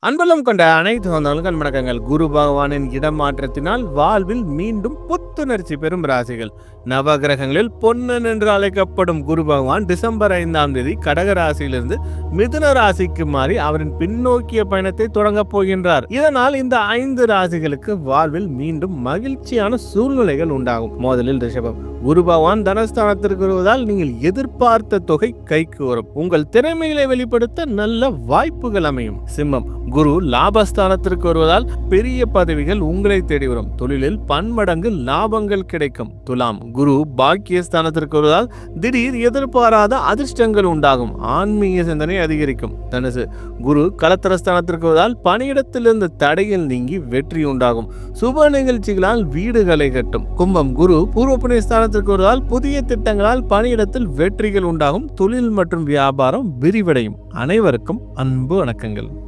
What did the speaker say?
அன்பலம் கொண்ட அனைத்து சொந்தங்களுக்கும் வணக்கங்கள். குரு பகவானின் இடமாற்றத்தினால் வாழ்வில் மீண்டும் புத்துணர்ச்சி பெறும் ராசிகள். நவகிரகங்களில் பொன்னன் என்று அழைக்கப்படும் குரு பகவான் டிசம்பர் ஐந்தாம் தேதி கடக ராசியிலிருந்து மிதுன ராசிக்கு மாறி அவரின் பின்னோக்கிய பயணத்தை தொடங்கப் போகின்றார். இதனால் இந்த ஐந்து ராசிகளுக்கு வாழ்வில் மீண்டும் மகிழ்ச்சியான சூழ்நிலைகள் உண்டாகும். முதலில் ரிஷபம். குரு பகவான் தனஸ்தானத்திற்கு வருவதால் நீங்கள் எதிர்பார்த்த தொகை கைக்கு வரும். உங்கள் திறமைகளை வெளிப்படுத்த நல்ல வாய்ப்புகள் அமையும். சிம்மம் குரு லாபஸ்தானத்திற்கு வருவதால் பெரிய பதவிகள் உங்களை தேடி வரும். தொழிலில் பன்மடங்கு லாபங்கள் கிடைக்கும். துலாம் குரு பாக்கியஸ்தானத்திற்கு வருவதால் திடீர் எதிர்பாராத அதிர்ஷ்டங்கள் உண்டாகும். ஆன்மீக சிந்தனை அதிகரிக்கும். தனுசு குரு கலத்தரஸ்தானத்திற்கு வருவதால் பணியிடத்திலிருந்து தடையில் நீங்கி வெற்றி உண்டாகும். சுப நிகழ்ச்சிகளால் வீடுகளை கட்டும். கும்பம் குரு பூர்வ புண்ணிய ஸ்தானத்திற்கு புதிய திட்டங்களால் பணியிடத்தில் வெற்றிகள் உண்டாகும் தொழில் மற்றும் வியாபாரம் விரிவடையும். அனைவருக்கும் அன்பு வணக்கங்கள்.